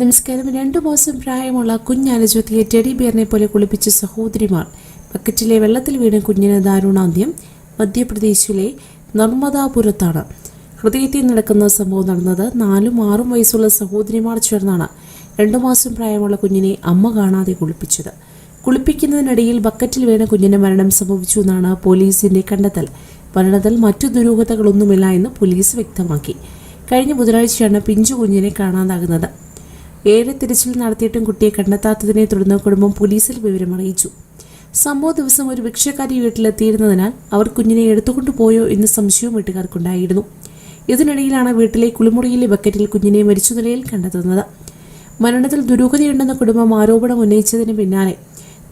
നമസ്കാരം. രണ്ടു മാസം പ്രായമുള്ള കുഞ്ഞാലജ്യോതിയെ ടെഡി ബിയറിനെ പോലെ കുളിപ്പിച്ച സഹോദരിമാർ ബക്കറ്റിലെ വെള്ളത്തിൽ വീണ കുഞ്ഞിന് ദാരുണാന്ത്യം. മധ്യപ്രദേശിലെ നർമ്മദാപുരത്താണ്. ഹൃദയത്തിൽ നടക്കുന്ന സംഭവം നടന്നത് നാലും ആറും വയസ്സുള്ള സഹോദരിമാർ ചേർന്നാണ് രണ്ടു മാസം പ്രായമുള്ള കുഞ്ഞിനെ അമ്മ കാണാതെ കുളിപ്പിച്ചത്. കുളിപ്പിക്കുന്നതിനിടയിൽ ബക്കറ്റിൽ വീണ കുഞ്ഞിന് മരണം സംഭവിച്ചു എന്നാണ് പോലീസിന്റെ കണ്ടെത്തൽ. മരണത്തിൽ മറ്റു ദുരൂഹതകളൊന്നുമില്ല എന്ന് പോലീസ് വ്യക്തമാക്കി. കഴിഞ്ഞ ബുധനാഴ്ചയാണ് പിഞ്ചു കുഞ്ഞിനെ കാണാതാകുന്നത്. ഏറെ തിരച്ചിൽ നടത്തിയിട്ടും കുട്ടിയെ കണ്ടെത്താത്തതിനെ തുടർന്ന് കുടുംബം പോലീസിൽ വിവരമറിയിച്ചു സംഭവ ദിവസം ഒരു ഭിക്ഷക്കാരി വീട്ടിലെത്തിയിരുന്നതിനാൽ അവർ കുഞ്ഞിനെ എടുത്തുകൊണ്ടു പോയോ എന്ന സംശയവും വീട്ടുകാർക്കുണ്ടായിരുന്നു. ഇതിനിടയിലാണ് വീട്ടിലെ കുളിമുറിയിലെ ബക്കറ്റിൽ കുഞ്ഞിനെ മരിച്ച നിലയിൽ കണ്ടെത്തുന്നത്. മരണത്തിൽ ദുരൂഹതയുണ്ടെന്ന കുടുംബം ആരോപണം ഉന്നയിച്ചതിന് പിന്നാലെ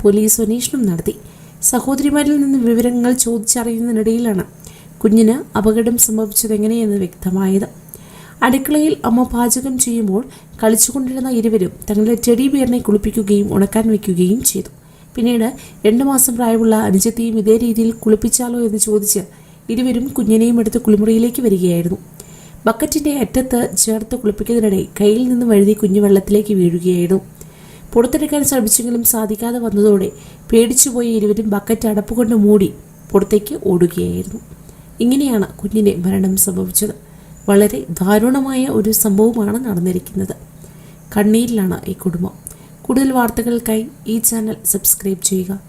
പോലീസ് അന്വേഷണം നടത്തി. സഹോദരിമാരിൽ നിന്ന് വിവരങ്ങൾ ചോദിച്ചറിയുന്നതിനിടയിലാണ് കുഞ്ഞിന് അപകടം സംഭവിച്ചതെങ്ങനെയെന്ന് വ്യക്തമായത്. അടുക്കളയിൽ അമ്മ പാചകം ചെയ്യുമ്പോൾ കളിച്ചുകൊണ്ടിരുന്ന ഇരുവരും തങ്ങളുടെ ചെടി ബിയറിനെ കുളിപ്പിക്കുകയും ഉണക്കാൻ വയ്ക്കുകയും ചെയ്തു. പിന്നീട് രണ്ടു മാസം പ്രായമുള്ള അനുജത്തെയും ഇതേ രീതിയിൽ കുളിപ്പിച്ചാലോ എന്ന് ചോദിച്ച് ഇരുവരും കുഞ്ഞിനെയും എടുത്ത് കുളിമുറിയിലേക്ക് വരികയായിരുന്നു. ബക്കറ്റിന്റെ അറ്റത്ത് ചേർത്ത് കുളിപ്പിക്കുന്നതിനിടെ കയ്യിൽ നിന്ന് വഴുതി കുഞ്ഞു വെള്ളത്തിലേക്ക് വീഴുകയായിരുന്നു. പുറത്തെടുക്കാൻ ശ്രമിച്ചെങ്കിലും സാധിക്കാതെ വന്നതോടെ പേടിച്ചുപോയ ഇരുവരും ബക്കറ്റ് അടപ്പുകൊണ്ട് മൂടി പുറത്തേക്ക് ഓടുകയായിരുന്നു. ഇങ്ങനെയാണ് കുഞ്ഞിനെ മരണം സംഭവിച്ചത്. വളരെ ദാരുണമായ ഒരു സംഭവമാണ് നടന്നിരിക്കുന്നത്. കണ്ണീരിലാണ് ഈ കുടുംബം. കൂടുതൽ വാർത്തകൾക്കായി ഈ ചാനൽ സബ്സ്ക്രൈബ് ചെയ്യുക.